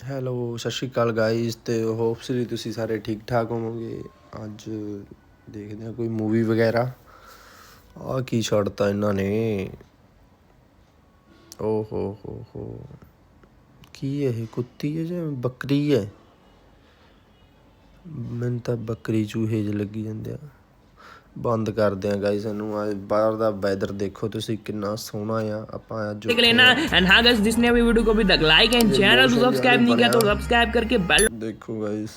Hello, ਸਤਿ ਸ਼੍ਰੀ ਅਕਾਲ guys ਤੇ ਹੋਪਸਲੀ ਤੁਸੀਂ ਸਾਰੇ ਠੀਕ ਠਾਕ ਹੋਵੋਗੇ। ਅੱਜ ਦੇਖਦੇ ਹਾਂ ਕੋਈ ਮੂਵੀ ਵਗੈਰਾ। ਆ ਕੀ ਛੱਡਤਾ ਇਹਨਾਂ ਨੇ? ਓ ਹੋ ਹੋ। ਹੋ ਕੀ ਇਹ? ਕੁੱਤੀ ਹੈ ਜਾਂ ਬੱਕਰੀ ਹੈ? ਮੈਨੂੰ ਤਾਂ ਬੱਕਰੀ ਚੂਹੇ ਜਿਹੇ ਲੱਗੀ ਜਾਂਦੇ ਆ। ਬੰਦ ਕਰਦੇ ਆ ਗਾਇਸ ਇਹਨੂੰ ਅੱਜ ਬਾਹਰ ਦਾ ਵੈਦਰ ਦੇਖੋ ਤੁਸੀਂ ਕਿੰਨਾ ਸੋਹਣਾ ਆ ਆਪਾਂ ਅੱਜ देख लेना एंड हाँ गाइस जिसने अभी वीडियो को अभी तक लाइक एंड चैनल को सब्सक्राइब नहीं किया तो सब्सक्राइब करके बेल ਦੇਖੋ ਗਾਇਸ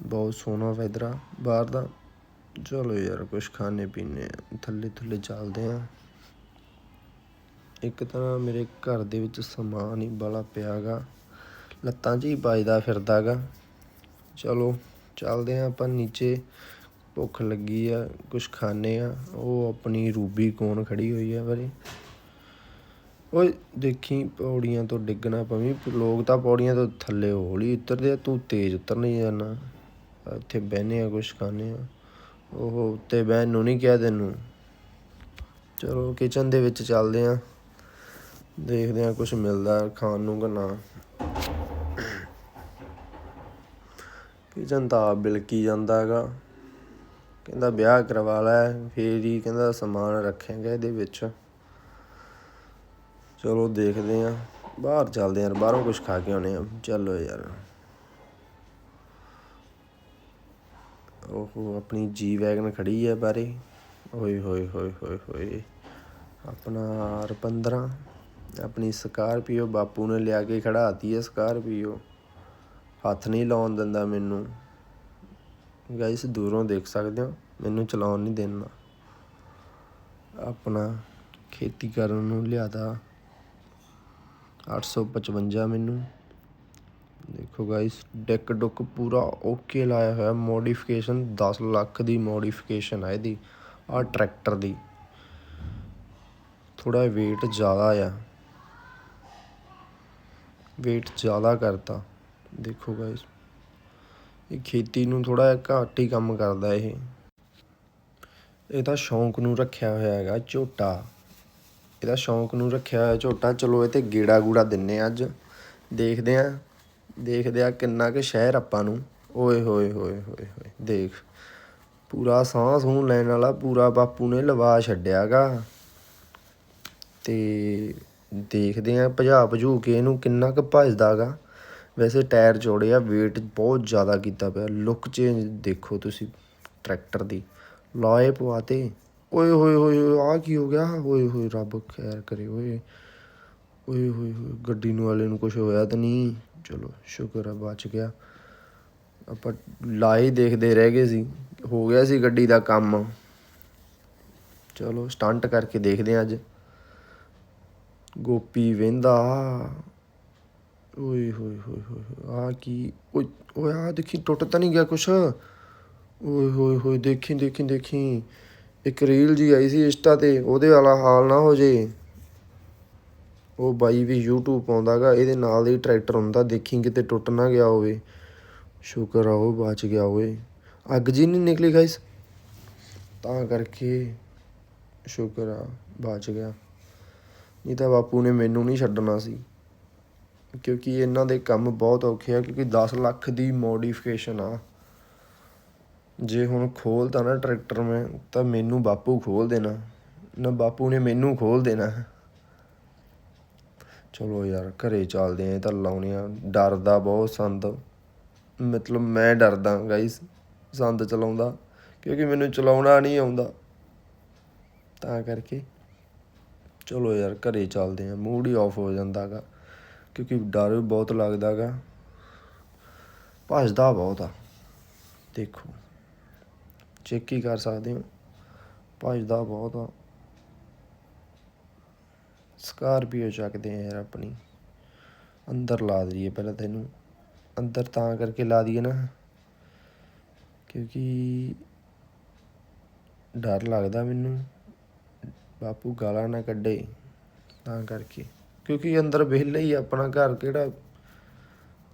ਬਹੁਤ ਸੋਹਣਾ ਵੈਦਰ ਆ ਬਾਹਰ ਦਾ ਚਲੋ ਯਾਰ ਕੁਛ ਖਾਣੇ ਪੀਣੇ ਆ ਥੱਲੇ ਥੱਲੇ ਚੱਲਦੇ ਆ ਇੱਕ ਤਾਂ ਮੇਰੇ ਘਰ ਦੇ ਵਿੱਚ ਸਮਾਨ ਹੀ ਬੜਾ ਪਿਆਗਾ ਲੱਤਾਂ 'ਚ ਹੀ ਵੱਜਦਾ ਫਿਰਦਾਗਾ ਚਲੋ ਚੱਲਦੇ ਆ ਆਪਾਂ ਨੀਚੇ ਭੁੱਖ ਲੱਗੀ ਆ, ਕੁਛ ਖਾਣੇ ਆ, ਉਹ ਆਪਣੀ ਰੂਬੀ ਕੋਣ ਖੜੀ ਹੋਈ ਆ ਬਾਰੇ ਓਏ ਦੇਖੀ ਪੌੜੀਆਂ ਤੋਂ ਡਿੱਗਣਾ ਪਵੀਂ ਲੋਕ ਤਾਂ ਪੌੜੀਆਂ ਤੋਂ ਥੱਲੇ ਹੌਲੀ ਉਤਰਦੇ ਆ, ਤੂੰ ਤੇਜ਼ ਉਤਰ ਨਹੀਂ ਜਾਣਾ। ਇੱਥੇ ਬਹਿਨੇ ਆ, ਕੁਛ ਖਾਣੇ ਆ। ਉਹ ਉੱਤੇ ਬਹਿਣ ਨੂੰ ਨਹੀਂ ਕਿਹਾ ਤੈਨੂੰ। ਚਲੋ ਕਿਚਨ ਦੇ ਵਿੱਚ ਚੱਲਦੇ ਆ। ਦੇਖਦੇ ਆ ਕੁਛ ਮਿਲਦਾ ਖਾਣ ਨੂੰ ਕਿ ਨਾ। ਕਿਚਨ ਤਾਂ ਬਿਲਕੀ ਜਾਂਦਾ ਹੈਗਾ। ਕਹਿੰਦਾ ਵਿਆਹ ਕਰਵਾ ਲੈ, ਫੇਰ ਹੀ ਕਹਿੰਦਾ ਸਮਾਨ ਰੱਖਾਂਗੇ ਇਹਦੇ ਵਿੱਚ। ਚਲੋ ਦੇਖਦੇ ਆ ਬਾਹਰ ਚੱਲਦੇ ਆ ਬਾਹਰੋਂ ਕੁਝ ਖਾ ਕੇ ਆਉਣੇ ਆ ਚਲੋ ਯਾਰ। ਉਹ ਆਪਣੀ ਜੀ ਵੈਗਨ ਖੜੀ ਹੈ ਬਾਰੇ। ਓਏ ਹੋਏ ਹੋਏ ਹੋਏ ਹੋਏ ਆਪਣਾ R15 ਆਪਣੀ ਸਕਾਰਪੀਓ ਬਾਪੂ ਨੇ ਲਿਆ ਕੇ ਖੜਾਤੀ ਹੈ, ਸਕਾਰਪੀਓ। ਹੱਥ ਨਹੀਂ ਲਾਉਣ ਦਿੰਦਾ ਮੈਨੂੰ। ਗਾਇਸ ਦੂਰੋਂ ਦੇਖ ਸਕਦੇ ਹੋ। ਮੈਨੂੰ ਚਲਾਉਣ ਨਹੀਂ ਦੇਣਾ। ਆਪਣਾ ਖੇਤੀ ਕਰਨ ਨੂੰ ਲਿਆਦਾ। 855 ਮੈਨੂੰ। ਦੇਖੋ ਗਾਇਸ ਡੈਕ ਡੁੱਕ ਪੂਰਾ ਓਕੇ ਲਾਇਆ ਹੋਇਆ। ਮੋਡੀਫਿਕੇਸ਼ਨ 10 ਲੱਖ ਦੀ ਮੋਡੀਫਿਕੇਸ਼ਨ ਹੈ ਇਹਦੀ, ਆ ਟਰੈਕਟਰ ਦੀ। ਥੋੜਾ weight ਜ਼ਿਆਦਾ ਆ। weight ਜ਼ਿਆਦਾ ਕਰਤਾ। ਦੇਖੋ ਗਾਇਸ ਇਹ ਖੇਤੀ ਨੂੰ ਥੋੜਾ ਜਿਹਾ ਘੱਟ ਹੀ ਕੰਮ ਕਰਦਾ ਇਹ। ਇਹ ਤਾਂ ਸ਼ੌਂਕ ਨੂੰ ਰੱਖਿਆ ਹੋਇਆ ਹੈਗਾ ਝੋਟਾ। ਇਹਦਾ ਸ਼ੌਂਕ ਨੂੰ ਰੱਖਿਆ ਹੋਇਆ ਝੋਟਾ। ਚਲੋ ਇਹ ਤੇ ਗੇੜਾ ਗੂੜਾ ਦਿੰਨੇ ਆ ਅੱਜ। ਦੇਖਦੇ ਆ ਦੇਖਦੇ ਆ ਕਿੰਨਾ ਕੁ ਸ਼ਹਿਰ ਆਪਾਂ ਨੂੰ। ਓਏ ਹੋਏ ਹੋਏ ਹੋਏ ਹੋਏ, ਦੇਖ। ਪੂਰਾ ਸਾਹ ਸੂਹ ਲੈਣ ਵਾਲਾ ਪੂਰਾ ਬਾਪੂ ਨੇ ਲਵਾ ਛੱਡਿਆਗਾ। ਤੇ ਦੇਖਦੇ ਆ ਭਜਾ ਭਜੂ ਕੇ ਇਹਨੂੰ ਕਿੰਨਾ ਕੁ ਭਜਦਾਗਾ। ਵੈਸੇ ਟਾਇਰ ਚੌੜੇ ਆ, weight ਬਹੁਤ ਜ਼ਿਆਦਾ ਕੀਤਾ ਪਿਆ। ਲੁੱਕ ਚੇਂਜ ਦੇਖੋ ਤੁਸੀਂ ਟਰੈਕਟਰ ਦੀ। ਲਾਏ ਪਵਾਤੇ। ਓਏ ਹੋਏ ਹੋਏ ਆ ਕੀ ਹੋ ਗਿਆ? ਓਏ ਹੋਏ ਰੱਬ, ਖੈਰ ਕਰੇ ਓਏ। ਓਏ ਹੋਏ ਹੋਏ, ਗੱਡੀ ਨੂੰ ਵਾਲੇ ਨੂੰ ਕੁਝ ਹੋਇਆ ਤਾਂ ਨਹੀਂ। ਚਲੋ, ਸ਼ੁਕਰ ਆ, ਬਚ ਗਿਆ। ਆਪਾਂ ਲਾਏ ਦੇਖਦੇ ਰਹਿ ਗਏ ਸੀ। ਹੋ ਗਿਆ ਸੀ ਗੱਡੀ ਦਾ ਕੰਮ। ਚਲੋ ਸਟੰਟ ਕਰਕੇ ਦੇਖਦੇ ਆ ਅੱਜ। ਗੋਪੀ ਵੇਂਦਾ ਓਏ ਹੋਏ ਹੋਏ ਹੋਏ ਆ ਕੀ, ਓਏ ਓਏ ਆ ਦੇਖੀ, ਟੁੱਟ ਤਾਂ ਨਹੀਂ ਗਿਆ ਕੁਛ? ਓਏ ਹੋਏ ਹੋਏ, ਦੇਖੀ ਦੇਖੀ ਦੇਖੀ, ਇੱਕ ਰੀਲ ਜੀ ਆਈ ਸੀ ਇੰਸਟਾ ਤੇ, ਉਹਦੇ ਵਾਲਾ ਹਾਲ ਨਾ ਹੋ ਜੇ। ਉਹ ਬਾਈ ਵੀ YouTube ਪਾਉਂਦਾਗਾ ਇਹਦੇ ਨਾਲ ਹੀ ਟਰੈਕਟਰ ਹੁੰਦਾ, ਦੇਖੀ ਕਿਤੇ ਟੁੱਟ ਨਾ ਗਿਆ ਹੋਵੇ। ਸ਼ੁਕਰ ਆ, ਉਹ ਬਚ ਗਿਆ ਓਏ। ਅੱਗ ਜੀ ਨਹੀਂ ਨਿਕਲੀ ਗਾਇਸ ਤਾਂ ਕਰਕੇ ਸ਼ੁਕਰ ਆ, ਬਚ ਗਿਆ। ਨਹੀਂ ਤਾਂ ਬਾਪੂ ਨੇ ਮੈਨੂੰ ਨਹੀਂ ਛੱਡਣਾ ਸੀ। ਕਿਉਂਕਿ ਇਹਨਾਂ ਦੇ ਕੰਮ ਬਹੁਤ ਔਖੇ ਆ, ਕਿਉਂਕਿ 10 ਲੱਖ ਦੀ ਮੋਡੀਫਿਕੇਸ਼ਨ ਆ। ਜੇ ਹੁਣ ਖੋਲਤਾ ਨਾ ਟਰੈਕਟਰ ਮੈਂ, ਤਾਂ ਮੈਨੂੰ ਬਾਪੂ ਖੋਲ ਦੇਣਾ। ਨਾ ਬਾਪੂ ਨੇ ਮੈਨੂੰ ਖੋਲ ਦੇਣਾ। ਚਲੋ ਯਾਰ, ਘਰੇ ਚੱਲਦੇ ਆ, ਇਹ ਤਾਂ ਲਾਉਣੇ ਆ। ਡਰਦਾ ਬਹੁਤ ਸੰਦ। ਮਤਲਬ ਮੈਂ ਡਰਦਾ ਗਾਈਸ ਸੰਦ ਚਲਾਉਂਦਾ। ਕਿਉਂਕਿ ਮੈਨੂੰ ਚਲਾਉਣਾ ਨਹੀਂ ਆਉਂਦਾ। ਤਾਂ ਕਰਕੇ। ਚਲੋ ਯਾਰ, ਘਰੇ ਚੱਲਦੇ ਆ ਮੂਡ ਹੀ ਆਫ ਹੋ ਜਾਂਦਾਗਾ। ਕਿਉਂਕਿ ਡਰ ਵੀ ਬਹੁਤ ਲੱਗਦਾਗਾ ਭੱਜਦਾ ਬਹੁਤ ਆ। ਦੇਖੋ ਚੈੱਕ ਹੀ ਕਰ ਸਕਦੇ ਹੋ। ਭੱਜਦਾ ਬਹੁਤ ਆ। ਸਕਾਰਪੀਓ ਚੱਕਦੇ ਆ ਯਾਰ ਆਪਣੀ। ਅੰਦਰ ਲਾ ਦਈਏ ਪਹਿਲਾਂ ਤੈਨੂੰ। ਅੰਦਰ ਤਾਂ ਕਰਕੇ ਲਾ ਦਈਏ ਨਾ। ਕਿਉਂਕਿ ਡਰ ਲੱਗਦਾ ਮੈਨੂੰ। ਬਾਪੂ ਗਾਲਾਂ ਨਾ ਕੱਢੇ ਤਾਂ ਕਰਕੇ। ਕਿਉਂਕਿ ਅੰਦਰ ਵਿਹਲੇ ਹੀ ਆਪਣਾ ਘਰ ਕਿਹੜਾ?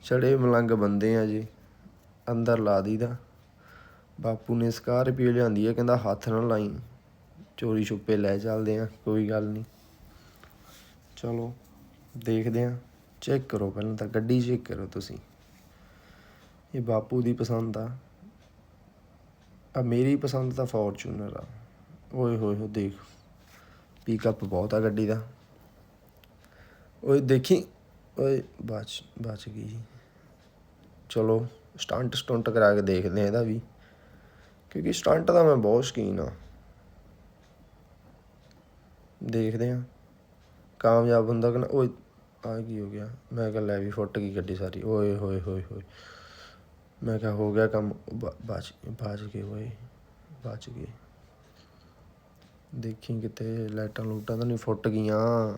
ਛੜੇ ਮਲੰਗ ਬੰਦੇ ਆ ਜੀ। ਅੰਦਰ ਲਾ ਦੀਦਾ ਬਾਪੂ ਨੇ ਸਕਾਰਪੀਓ ਲਿਆਂਦੀ ਹੈ ਕਹਿੰਦਾ ਹੱਥ ਨਾ ਲਾਈ। ਚੋਰੀ ਛੁਪੇ ਲੈ ਚੱਲਦੇ ਆ, ਕੋਈ ਗੱਲ ਨਹੀਂ। ਚਲੋ, ਦੇਖਦੇ ਆ। ਚੈੱਕ ਕਰੋ ਪਹਿਲਾਂ ਤਾਂ, ਗੱਡੀ ਚੈੱਕ ਕਰੋ ਤੁਸੀਂ। ਇਹ ਬਾਪੂ ਦੀ ਪਸੰਦ ਆ। ਆ ਮੇਰੀ ਪਸੰਦ ਤਾਂ ਫੋਰਚੂਨਰ ਆ। ਓਏ ਹੋਏ ਹੋ ਦੇਖ। ਪਿਕਅਪ ਬਹੁਤ ਆ ਗੱਡੀ ਦਾ। ਓਏ ਦੇਖੀ, ਓਏ ਬਚ ਬਚ ਗਈ। ਚਲੋ ਸਟੰਟ ਸਟੰਟ ਕਰਾ ਕੇ ਦੇਖਦੇ ਆ ਇਹਦਾ ਵੀ। ਕਿਉਂਕਿ ਸਟੰਟ ਦਾ ਮੈਂ ਬਹੁਤ ਸ਼ੌਕੀਨ ਆ ਦੇਖਦੇ ਆ ਕਾਮਯਾਬ ਹੁੰਦਾ ਕਿ ਨਾ, ਓਏ ਆ ਕੀ ਹੋ ਗਿਆ? ਮੈਂ ਕਿਹਾ ਲੈ ਵੀ ਫੁੱਟ ਗਈ ਗੱਡੀ ਸਾਰੀ। ਓਏ, ਹੋਏ ਹੋਏ ਹੋਏ। ਮੈਂ ਕਿਹਾ ਹੋ ਗਿਆ ਕੰਮ। ਬ- ਬਚ ਬਚ ਗਏ ਓਏ। ਬਚ ਗਏ। ਦੇਖੀ ਕਿਤੇ ਲਾਈਟਾਂ ਲੂਟਾਂ ਤਾਂ ਨਹੀਂ ਫੁੱਟ ਗਈਆਂ।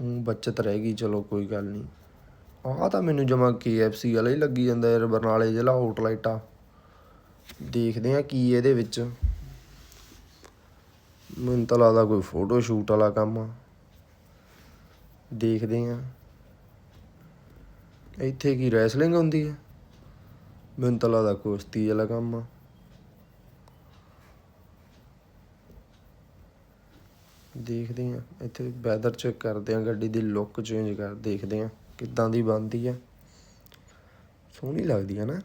ਊਂ ਬੱਚਤ ਰਹਿ ਗਈ, ਚਲੋ ਕੋਈ ਗੱਲ ਨਹੀਂ ਆਹ ਤਾਂ ਮੈਨੂੰ ਜਮਾ KFC ਵਾਲਾ ਹੀ ਲੱਗੀ ਜਾਂਦਾ ਯਾਰ, ਬਰਨਾਲੇ ਜ਼ਿਲ੍ਹਾ ਆਊਟਲਾਈਟ ਆ ਦੇਖਦੇ ਆ ਕੀ ਇਹਦੇ ਵਿੱਚ। ਮੈਨੂੰ ਤਾਂ ਲੱਗਦਾ ਕੋਈ ਫੋਟੋ ਸ਼ੂਟ ਵਾਲਾ ਕੰਮ ਆ। ਦੇਖਦੇ ਆ ਇੱਥੇ ਕੀ ਰੈਸਲਿੰਗ ਹੁੰਦੀ ਹੈ ਮੈਨੂੰ ਤਾਂ ਲੱਗਦਾ ਕੁਸ਼ਤੀ ਵਾਲਾ ਕੰਮ ਆ। ਦੇਖਦੇ ਆ ਇੱਥੇ ਵੈਦਰ ਚੈੱਕ ਕਰਦੇ ਆ ਗੱਡੀ ਦੀ ਲੁੱਕ ਚੇਂਜ ਕਰ, ਦੇਖਦੇ ਆ ਕਿੱਦਾਂ ਦੀ ਬਣਦੀ ਆ। ਸੋਹਣੀ ਲੱਗਦੀ ਆ ਨਾ।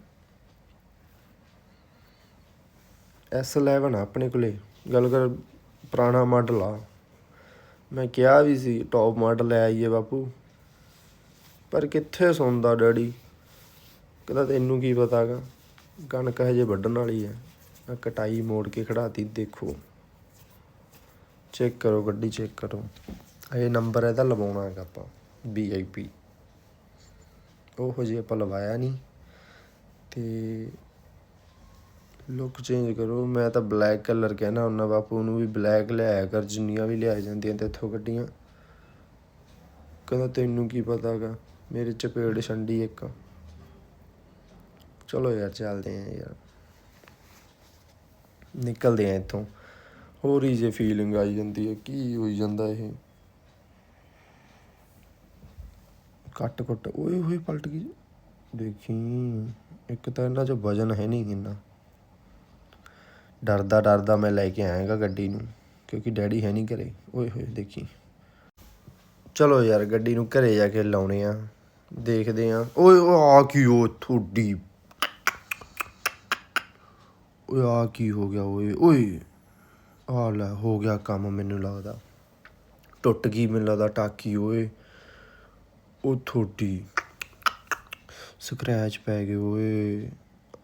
S11 ਆ ਆਪਣੇ ਕੋਲੇ ਗੱਲ ਕਰ ਪੁਰਾਣਾ ਮਾਡਲ ਆ। ਮੈਂ ਕਿਹਾ ਵੀ ਸੀ ਟੌਪ ਮਾਡਲ ਲੈ ਆਈਏ ਬਾਪੂ। ਪਰ ਕਿੱਥੇ ਸੁਣਦਾ ਡੈਡੀ? ਕਹਿੰਦਾ ਤੈਨੂੰ ਕੀ ਪਤਾਗਾ ਕਣਕ ਹਜੇ ਵੱਢਣ ਵਾਲੀ ਹੈ ਆ ਕਟਾਈ ਮੋੜ ਕੇ ਖੜਾਤੀ ਦੇਖੋ। ਚੈੱਕ ਕਰੋ, ਗੱਡੀ ਚੈੱਕ ਕਰੋ। ਇਹ ਨੰਬਰ ਇਹਦਾ ਲਵਾਉਣਾ ਹੈਗਾ ਆਪਾਂ VIP ਉਹ ਜੇ ਆਪਾਂ ਲਵਾਇਆ ਨਹੀਂ। ਤੇ ਲੁੱਕ ਚੇਂਜ ਕਰੋ। ਮੈਂ ਤਾਂ ਬਲੈਕ ਕਲਰ ਕਹਿਣਾ ਉਹਨਾਂ ਬਾਪੂ ਨੂੰ ਵੀ ਬਲੈਕ ਲਿਆਇਆ ਕਰ, ਜਿੰਨੀਆਂ ਵੀ ਲਿਆਈ ਜਾਂਦੀਆਂ ਤੇ ਇੱਥੋਂ ਗੱਡੀਆਂ। ਕਹਿੰਦਾ ਤੈਨੂੰ ਕੀ ਪਤਾਗਾ ਮੇਰੇ ਚਪੇੜ ਛੰਡੀ ਇੱਕ। ਚਲੋ ਯਾਰ, ਚੱਲਦੇ ਆਂ ਯਾਰ। ਨਿਕਲਦੇ ਆਂ ਇੱਥੋਂ। ਹੋਰ ਹੀ ਜੇ ਫੀਲਿੰਗ ਆਈ ਜਾਂਦੀ ਹੈ, ਕੀ ਹੋਈ ਜਾਂਦਾ ਇਹ? ਕੱਟ ਕੱਟ, ਓਏ ਹੋਏ ਪਲਟ ਗਈ। ਦੇਖੀ, ਇੱਕ ਤਾਂ ਇਹਨਾਂ 'ਚ ਵਜਨ ਹੈ ਨਹੀਂ ਇੰਨਾ। ਡਰਦਾ ਡਰਦਾ ਮੈਂ ਲੈ ਕੇ ਆਇਆਗਾ ਗੱਡੀ ਨੂੰ, ਕਿਉਂਕਿ ਡੈਡੀ ਹੈ ਨਹੀਂ ਘਰੇ। ਓਏ ਹੋਏ, ਦੇਖੀ। ਚਲੋ ਯਾਰ, ਗੱਡੀ ਨੂੰ ਘਰੇ ਜਾ ਕੇ ਲਾਉਣੇ ਆ, ਦੇਖਦੇ ਆ। ਓਏ ਓ ਆ ਕੀ ਉਹ ਤੁਹਾਡੀ? ਓਏ, ਆ ਕੀ ਹੋ ਗਿਆ, ਓਏ ਓਏ। ਆ ਲੈ ਹੋ ਗਿਆ ਕੰਮ ਮੈਨੂੰ ਲੱਗਦਾ। ਟੁੱਟ ਗਈ ਮੈਨੂੰ ਲੱਗਦਾ ਟਾਕੀ ਓਏ। ਉਹ ਥੋੜੀ ਸਕ੍ਰੈਚ ਪੈ ਗਏ ਓਏ।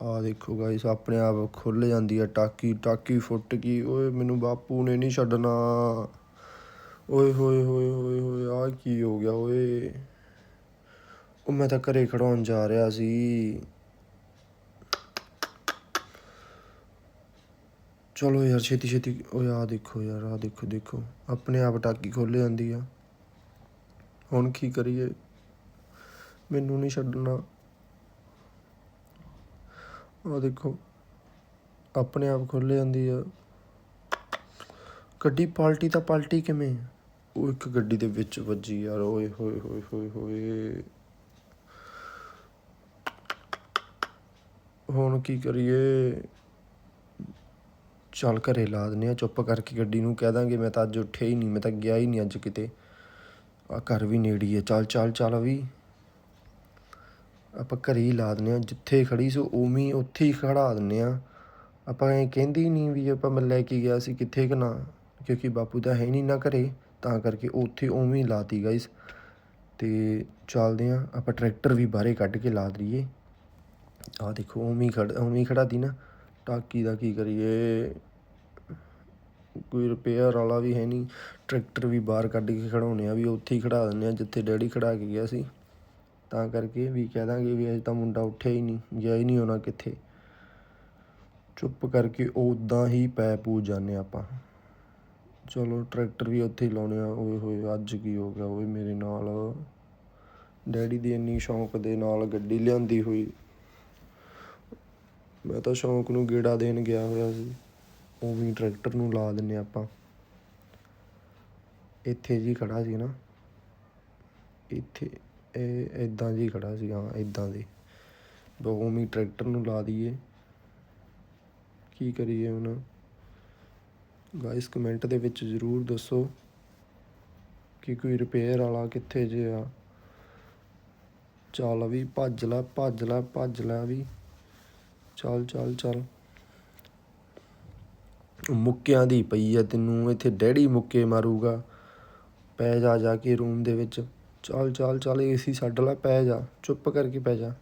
ਆ ਦੇਖੋ ਗਾਇਸ ਆਪਣੇ ਆਪ ਖੁੱਲ ਜਾਂਦੀ ਹੈ ਟਾਕੀ। ਟਾਕੀ ਫੁੱਟ ਗਈ ਓਏ, ਮੈਨੂੰ ਬਾਪੂ ਨੇ ਨਹੀਂ ਛੱਡਣਾ। ਓਏ ਹੋਏ ਹੋਏ ਹੋਏ ਹੋਏ ਆ ਕੀ ਹੋ ਗਿਆ ਓਏ। ਉਹ ਮੈਂ ਤਾਂ ਘਰੇ ਖੜਾਉਣ ਜਾ ਰਿਹਾ ਸੀ। ਚਲੋ ਯਾਰ ਛੇਤੀ ਛੇਤੀ ਓਏ ਆ ਦੇਖੋ ਯਾਰ ਆ ਦੇਖੋ ਦੇਖੋ। ਆਪਣੇ ਆਪ ਟਾਕੀ ਖੁੱਲ ਜਾਂਦੀ ਆ। ਹੁਣ ਕੀ ਕਰੀਏ? ਮੈਨੂੰ ਨਹੀਂ ਛੱਡਣਾ। ਆ ਦੇਖੋ, ਆਪਣੇ ਆਪ ਖੁੱਲ ਜਾਂਦੀ ਆ। ਗੱਡੀ ਪਾਲਟੀ ਤਾਂ ਪਾਲਟੀ ਕਿਵੇਂ? ਉਹ ਇੱਕ ਗੱਡੀ ਦੇ ਵਿੱਚ ਵੱਜੀ ਯਾਰ, ਓਏ, ਹੋਏ ਹੋਏ ਹੋਏ ਹੋਏ। ਹੁਣ ਕੀ ਕਰੀਏ? ਚੱਲ ਘਰੇ ਲਾ ਦਿੰਦੇ ਆ ਚੁੱਪ ਕਰਕੇ ਗੱਡੀ ਨੂੰ ਕਹਿ ਦਾਂਗੇ, ਮੈਂ ਤਾਂ ਅੱਜ ਉੱਠਿਆ ਹੀ ਨਹੀਂ, ਮੈਂ ਤਾਂ ਗਿਆ ਹੀ ਨਹੀਂ ਅੱਜ ਕਿਤੇ। ਆ ਘਰ ਵੀ ਨੇੜੀ ਹੈ ਚੱਲ ਚੱਲ ਚੱਲ ਵੀ। ਆਪਾਂ ਘਰੇ ਹੀ ਲਾ ਦਿੰਦੇ ਆ ਜਿੱਥੇ ਖੜੀ ਸੀ ਉਵੇਂ ਉੱਥੇ ਹੀ ਖੜਾ ਦਿੰਦੇ ਆ ਆਪਾਂ ਐ ਕਹਿੰਦੀ ਨਹੀਂ ਵੀ ਆਪਾਂ ਮੈਂ ਲੈ ਕੇ ਗਿਆ ਸੀ ਕਿੱਥੇ ਕਿ ਨਾ, ਕਿਉਂਕਿ ਬਾਪੂ ਤਾਂ ਹੈ ਨਹੀਂ ਨਾ ਘਰੇ, ਤਾਂ ਕਰਕੇ ਉੱਥੇ ਉਵੇਂ ਹੀ ਲਾਤੀ ਗਾਇਸ ਤੇ ਚੱਲਦੇ ਆ ਆਪਾਂ ਟਰੈਕਟਰ ਵੀ ਬਾਹਰੇ ਕੱਢ ਕੇ ਲਾ ਦਈਏ। ਆ ਦੇਖੋ, ਉਵੇਂ ਹੀ ਖੜ, ਉਵੇਂ ਹੀ ਖੜਾ ਦੀ ਨਾ। ਟਾਕੀ ਦਾ ਕੀ ਕਰੀਏ? ਕੋਈ ਰਿਪੇਅਰ ਵਾਲਾ ਵੀ ਹੈ ਨਹੀਂ। ਟਰੈਕਟਰ ਵੀ ਬਾਹਰ ਕੱਢ ਕੇ ਖੜਾਉਣੇ ਆ ਵੀ ਉੱਥੇ ਹੀ ਖੜਾ ਦਿੰਦੇ ਆ, ਜਿੱਥੇ ਡੈਡੀ ਖੜਾ ਕੇ ਗਿਆ ਸੀ। ਤਾਂ ਕਰਕੇ ਵੀ ਕਹਿ ਦਾਂਗੇ ਵੀ ਅਜੇ ਤਾਂ ਮੁੰਡਾ ਉੱਠਿਆ ਹੀ ਨਹੀਂ, ਗਿਆ ਹੀ ਨਹੀਂ ਹੋਣਾ ਕਿੱਥੇ। ਚੁੱਪ ਕਰਕੇ ਉਦਾਂ ਹੀ ਪੈ ਪੂ ਜਾਂਦੇ ਆਪਾਂ। ਚਲੋ ਟਰੈਕਟਰ ਵੀ ਉੱਥੇ ਹੀ ਲਾਉਣੇ ਆ, ਓਏ ਹੋਏ ਅੱਜ ਕੀ ਹੋ ਗਿਆ, ਓਏ ਮੇਰੇ ਨਾਲ। ਡੈਡੀ ਦੀ ਇੰਨੀ ਸ਼ੌਂਕ ਦੇ ਨਾਲ ਗੱਡੀ ਲਿਆਂਦੀ ਹੋਈ। ਮੈਂ ਤਾਂ ਸ਼ੌਂਕ ਨੂੰ ਗੇੜਾ ਦੇਣ ਗਿਆ ਹੋਇਆ ਸੀ। ਉਵੇਂ ਹੀ ਟਰੈਕਟਰ ਨੂੰ ਲਾ ਦਿੰਨੇ ਆਪਾਂ। ਇੱਥੇ ਜੀ ਖੜਾ ਸੀ ਨਾ। ਇੱਥੇ, ਇਹ ਇਦਾਂ ਜੀ ਖੜਾ ਸੀ, ਹਾਂ ਇਦਾਂ ਦੀ। ਬਸ ਉਵੇਂ ਟਰੈਕਟਰ ਨੂੰ ਲਾ ਦਈਏ। ਕੀ ਕਰੀਏ ਹੁਣ? ਗਾਇਸ ਕਮੈਂਟ ਦੇ ਵਿੱਚ ਜ਼ਰੂਰ ਦੱਸੋ ਕਿ ਕੋਈ ਰਿਪੇਅਰ ਵਾਲਾ ਕਿੱਥੇ ਜੇ ਆ ਚੱਲ ਵੀ, ਭੱਜ ਲੈ ਭੱਜ ਲੈ ਭੱਜ ਲੈ ਵੀ। ਚੱਲ ਚੱਲ ਚੱਲ। ਮੁੱਕਿਆਂ ਦੀ ਪਈ ਆ, ਤੈਨੂੰ ਇੱਥੇ ਡੈਡੀ ਮੁੱਕੇ ਮਾਰੂਗਾ। ਪੈ ਜਾ ਜਾ ਕੇ ਰੂਮ ਦੇ ਵਿੱਚ। ਚੱਲ ਚੱਲ ਚੱਲ ਏਸੀ ਛੱਡ ਲੈ, ਪੈ ਜਾ। ਚੁੱਪ ਕਰਕੇ ਪੈ ਜਾ।